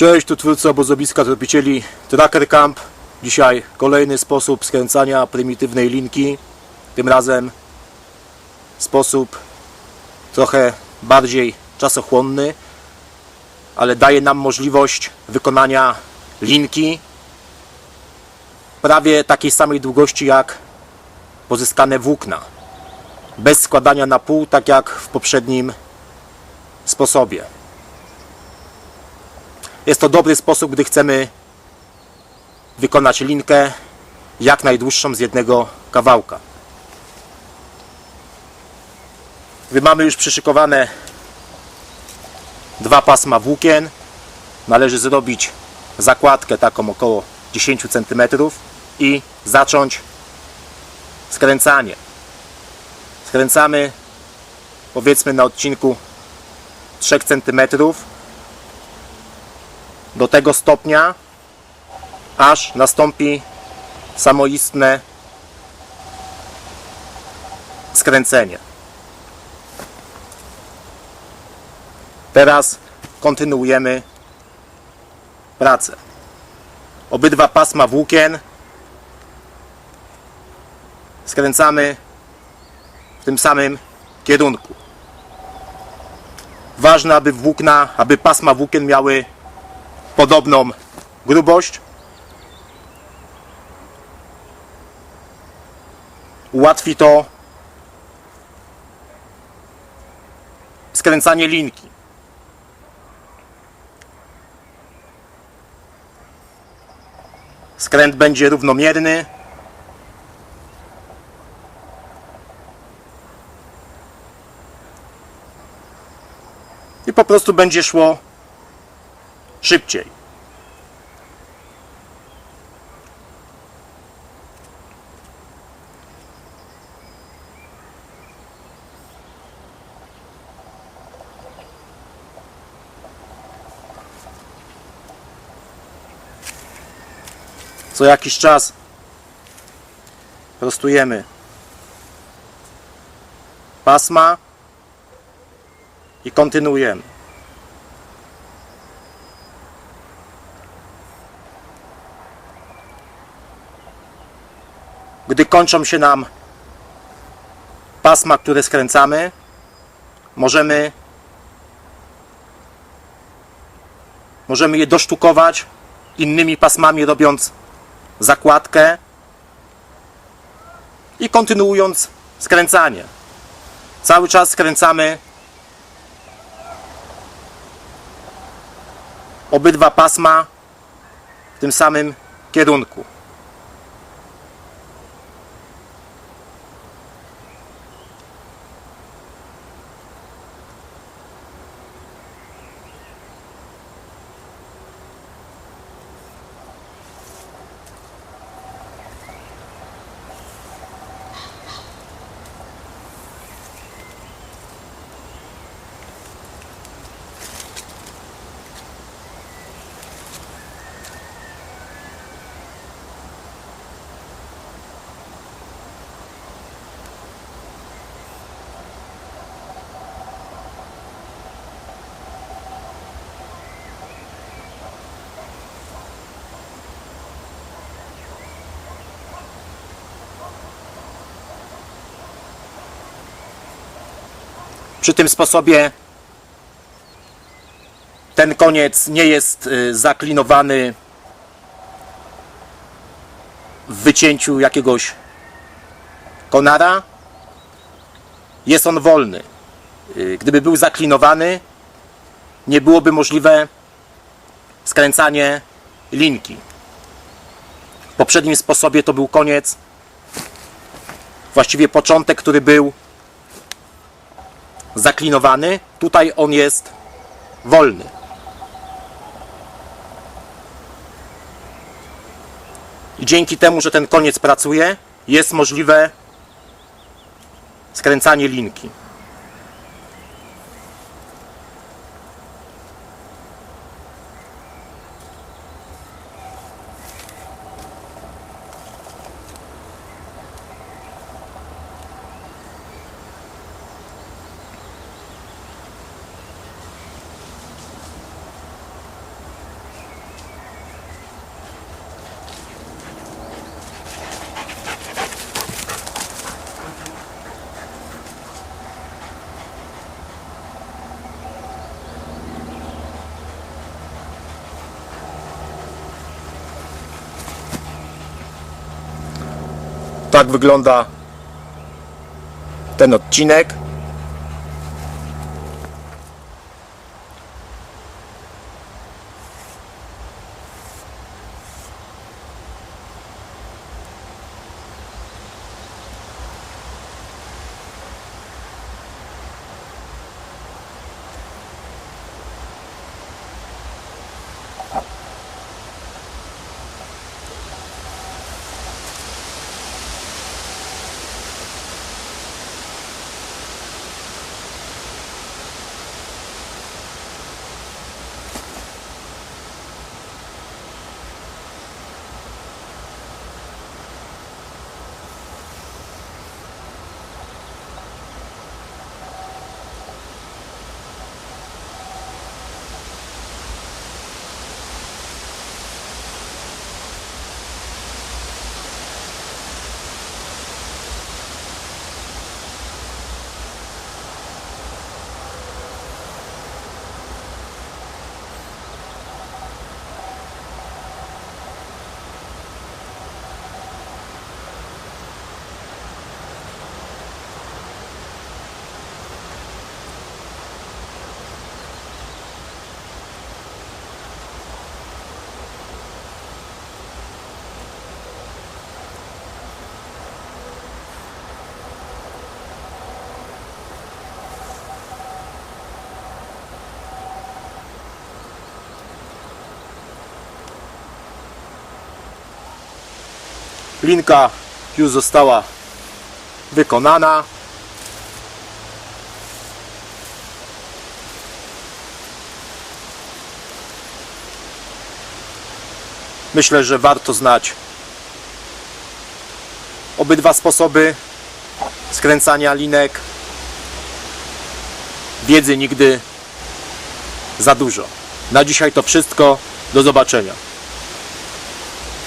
Cześć, tu twórca obozowiska tropicieli Tracker Camp. Dzisiaj kolejny sposób skręcania prymitywnej linki. Tym razem sposób trochę bardziej czasochłonny, ale daje nam możliwość wykonania linki prawie takiej samej długości jak pozyskane włókna. Bez składania na pół, tak jak w poprzednim sposobie. Jest to dobry sposób, gdy chcemy wykonać linkę jak najdłuższą z jednego kawałka. Mamy już przyszykowane dwa pasma włókien, należy zrobić zakładkę taką około 10 cm i zacząć skręcanie. Skręcamy powiedzmy na odcinku 3 cm do tego stopnia, aż nastąpi samoistne skręcenie. Teraz kontynuujemy pracę. Obydwa pasma włókien skręcamy w tym samym kierunku. Ważne, aby włókna, aby pasma włókien miały podobną grubość. Ułatwi to skręcanie linki. Skręt będzie równomierny. I po prostu będzie szło szybciej. Co jakiś czas prostujemy pasma i kontynuujemy. Gdy kończą się nam pasma, które skręcamy, możemy możemy je dosztukować innymi pasmami, robiąc zakładkę i kontynuując skręcanie. Cały czas skręcamy obydwa pasma w tym samym kierunku. Przy tym sposobie ten koniec nie jest y, zaklinowany w wycięciu jakiegoś konara. Jest on wolny. Y, Gdyby był zaklinowany, nie byłoby możliwe skręcanie linki. W poprzednim sposobie to był koniec, właściwie początek, który był zaklinowany. Tutaj on jest wolny. I dzięki temu, że ten koniec pracuje, jest możliwe skręcanie linki. Tak wygląda ten odcinek. Linka już została wykonana. Myślę, że warto znać obydwa sposoby skręcania linek. Wiedzy nigdy za dużo. Na dzisiaj to wszystko. Do zobaczenia.